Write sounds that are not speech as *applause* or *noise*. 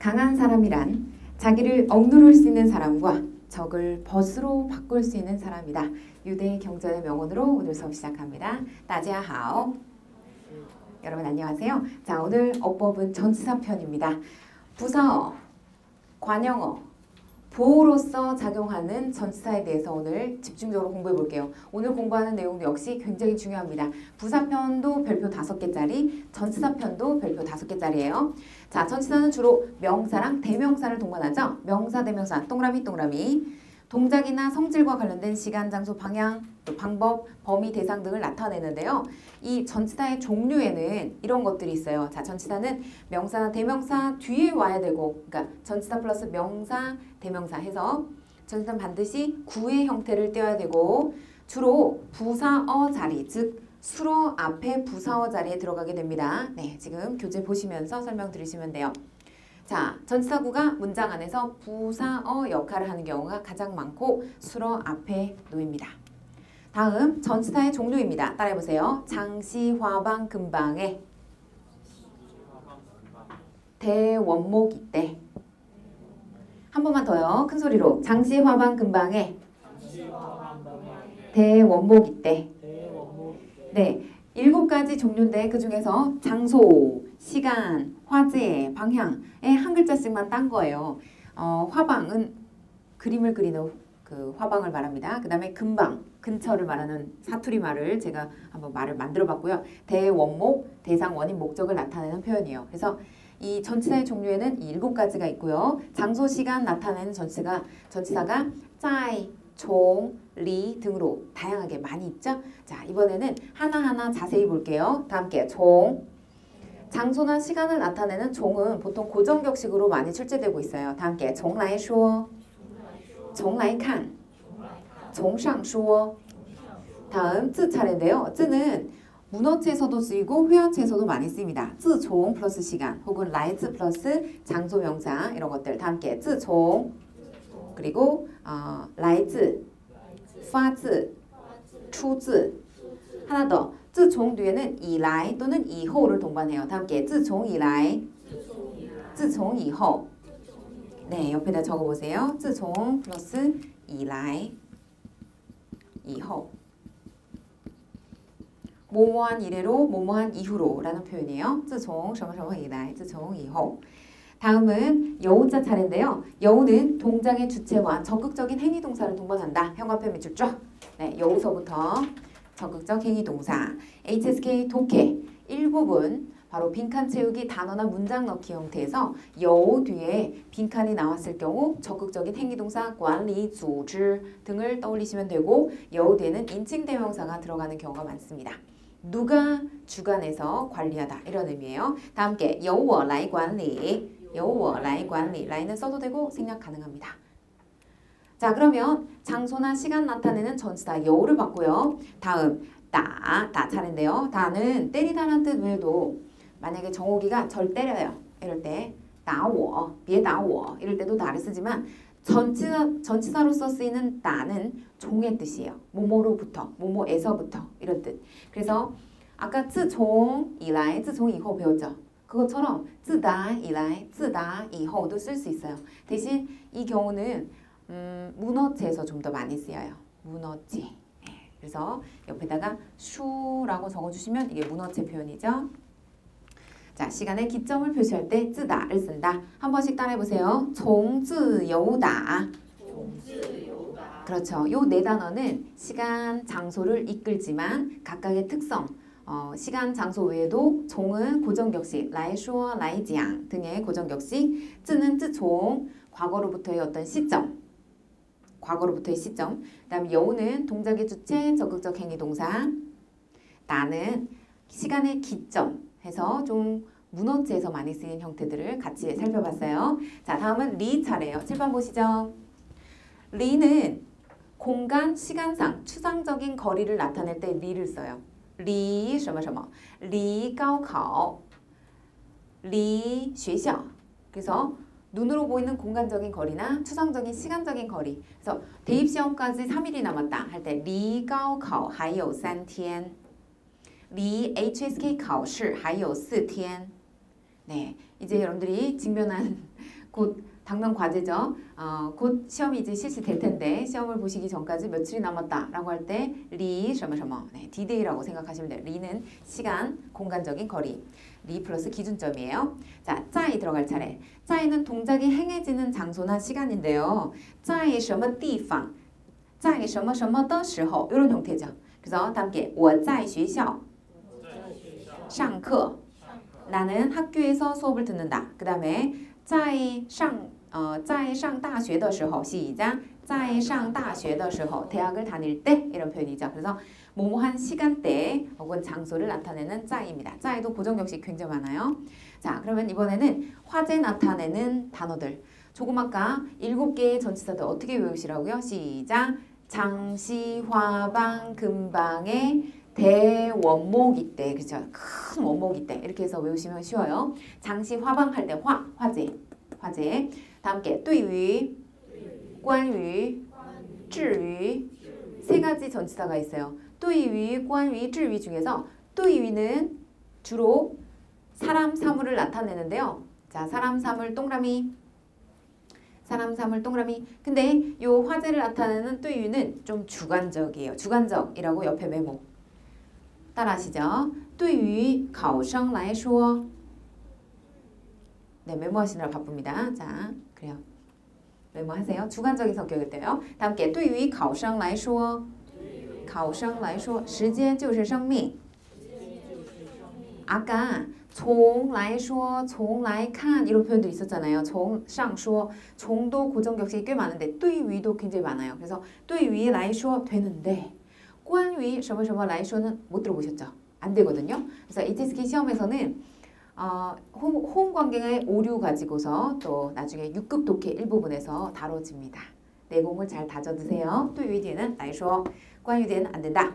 강한 사람이란 자기를 억누를 수 있는 사람과 적을 벗으로 바꿀 수 있는 사람이다. 유대 경전의 명언으로 오늘 수업 시작합니다. 따지하오. 여러분 안녕하세요. 자 오늘 어법은 전치사 편입니다. 부사어, 관형어, 보호로서 작용하는 전치사에 대해서 오늘 집중적으로 공부해 볼게요. 오늘 공부하는 내용도 역시 굉장히 중요합니다. 부사편도 별표 다섯 개짜리, 전치사편도 별표 다섯 개짜리예요. 자, 전치사는 주로 명사랑 대명사를 동반하죠. 명사, 대명사, 동그라미, 동그라미. 동작이나 성질과 관련된 시간, 장소, 방향, 또 방법, 범위, 대상 등을 나타내는데요. 이 전치사의 종류에는 이런 것들이 있어요. 자, 전치사는 명사나 대명사 뒤에 와야 되고, 그러니까 전치사 플러스 명사, 대명사 해서 전치사는 반드시 구의 형태를 떼어야 되고, 주로 부사어 자리, 즉 수로 앞에 부사어 자리에 들어가게 됩니다. 네, 지금 교재 보시면서 설명 들으시면 돼요. 자, 전치사구가 문장 안에서 부사어 역할을 하는 경우가 가장 많고 수로 앞에 놓입니다. 다음 전치사의 종류입니다. 따라해보세요. 장시, 화방, 금방에 대원목 이 때 한 번만 더요. 큰 소리로 장시, 화방, 금방에 대원목 이 때 네, 일곱 가지 종류인데 그 중에서 장소, 시간, 화제, 방향에 한 글자씩만 딴 거예요. 어, 화방은 그림을 그리는 그 화방을 말합니다. 그 다음에 금방, 근처를 말하는 사투리 말을 제가 한번 말을 만들어 봤고요. 대원목, 대상, 원인, 목적을 나타내는 표현이에요. 그래서 이 전치사의 종류에는 이 일곱 가지가 있고요. 장소, 시간 나타내는 전치사가, 전치사가 짜이, 종, 리 등으로 다양하게 많이 있죠. 자, 이번에는 하나하나 자세히 볼게요. 다 함께 종, 장소나 시간을 나타내는 종은 보통 고정격식으로 많이 출제되고 있어요. 다 함께 종라이 쇼 从来看, 从上说. 다음 쯔 차례인데요. 쯔는 문어체에서도 쓰이고 회화체에서도 많이 쓰입니다. 自从 플러스 시간 혹은 来自 플러스 장소 명사 이런 것들 다 함께 自从 그리고 어, 来自 发自 出自 하나 더 自从 뒤에는 以来 또는 以后를 동반해요. 다 함께 自从以来 自从以后 네, 옆에다 적어 보세요. 自从 플러스 以来 以后 뭐뭐한 이래로 뭐뭐한 이후로 라는 표현이에요. 自从什么什么以来 自从以后 다음은 여우자 차례인데요. 여우는 동작의 주체와 적극적인 행위 동사를 동반한다. 형광펜 밑줄 쫙. 네, 여우서부터 적극적 행위 동사. HSK 독해 일부분 바로 빈칸 채우기 단어나 문장 넣기 형태에서 여우 뒤에 빈칸이 나왔을 경우 적극적인 행위동사 관리, 조즈 등을 떠올리시면 되고 여우 뒤에는 인칭 대명사가 들어가는 경우가 많습니다. 누가 주관해서 관리하다 이런 의미예요. 다 함께 여우어 라이 관리 여우어 라이 관리 라이는 써도 되고 생략 가능합니다. 자 그러면 장소나 시간 나타내는 전치다 여우를 봤고요. 다음 다, 다 차례인데요. 다는 때리다란 뜻 외에도 만약에 정옥이가 절 때려요. 이럴 때 따워, 비에 따워 이럴 때도 따를 쓰지만 전치사, 전치사로서 쓰이는 따는 종의 뜻이에요. 뭐뭐로부터, 뭐뭐에서부터 이런 뜻. 그래서 아까 自从以来, 自从以后 배웠죠. 그것처럼 自打以来, 自打以后도 쓸 수 있어요. 대신 이 경우는 음, 문어체에서 좀 더 많이 쓰여요. 문어체. 네, 그래서 옆에다가 슈라고 적어주시면 이게 문어체 표현이죠. 자, 시간의 기점을 표시할 때 쯔다를 쓴다. 한 번씩 따라해보세요. 종즈여우다. 그렇죠. 요 네 단어는 시간, 장소를 이끌지만 각각의 특성, 어, 시간, 장소 외에도 종은 고정격식, 라이쇼, 라이지양 등의 고정격식, 쯔는 쯔종, 과거로부터의 어떤 시점, 과거로부터의 시점, 그 다음에 여우는 동작의 주체, 적극적 행위 동사, 나는 시간의 기점 해서 좀 문어체에서 많이 쓰이는 형태들을 같이 살펴봤어요. 자, 다음은 리 차례예요. 7번 보시죠. 리는 공간, 시간상, 추상적인 거리를 나타낼 때 리를 써요. 리, 什么什么, 리, 高考, 리, 学校. 그래서 눈으로 보이는 공간적인 거리나 추상적인 시간적인 거리. 그래서 대입 시험까지 3일이 남았다 할 때 리, 高考还有3天. 离 HSK 考试还有4天. 네, 이제 여러분들이 직면한 *laughs* 곧 당면 과제죠. 어, 곧 시험이 이제 실시될 텐데 시험을 보시기 전까지 며칠이 남았다라고 할 때 리, 什么什么 네, 디데이라고 생각하시면 돼요. 리는 시간, 공간적인 거리. 리 플러스 기준점이에요. 자, 짜이 들어갈 차례. 짜이는 동작이 행해지는 장소나 시간인데요. 짜이 什么地方在什么什么的时候 이런 형태죠. 그래서 다 함께 我在学校 上课 나는 학교에서 수업을 듣는다. 그 다음에 在上 어, 在上大学的时候 시작 在上大学的时候 대학을 다닐 때 이런 표현이죠. 그래서 뭐뭐한 시간대 혹은 장소를 나타내는 짜입니다. 짜에도 고정격식 굉장히 많아요. 자, 그러면 이번에는 화제 나타내는 단어들. 조금 아까 일곱 개의 전치사들 어떻게 외우시라고요? 시작. 장시, 화방, 금방의 대원목이 때, 그죠? 큰 원목이 때 이렇게 해서 외우시면 쉬워요. 장시 화방할 때 화, 화재, 화재. 다음께 뚜위, 관위, 쯔위 세 가지 전치사가 있어요. 뚜위, 관위, 쯔위 중에서 뚜위는 주로 사람, 사물을 나타내는데요. 자, 사람, 사물, 동그라미, 사람, 사물, 동그라미. 근데 요 화제를 나타내는 뚜위는 좀 주관적이에요. 주관적이라고 옆에 메모. 따라하시죠. 对于考生来说 네, 메모하시느라 바쁩니다. 자, 그래요. 메모하세요. 주관적인 성격일 때요. 다음 게 对于考生来说考生来说时间就是生命 아까 从来说,从来看 이런 표현도 있었잖아요. 从上说, 从도 고정격식이 꽤 많은데 对于도 굉장히 많아요. 그래서 对于来说 되는데 关于什么什么来说는 못 들어보셨죠? 안 되거든요. 그래서 ATSK 시험에서는 어, 호응, 호응 관계의 오류 가지고서 또 나중에 6급 독해 일부분에서 다뤄집니다. 내공을 잘 다져두세요. 对于点은来说, 关于点안 된다.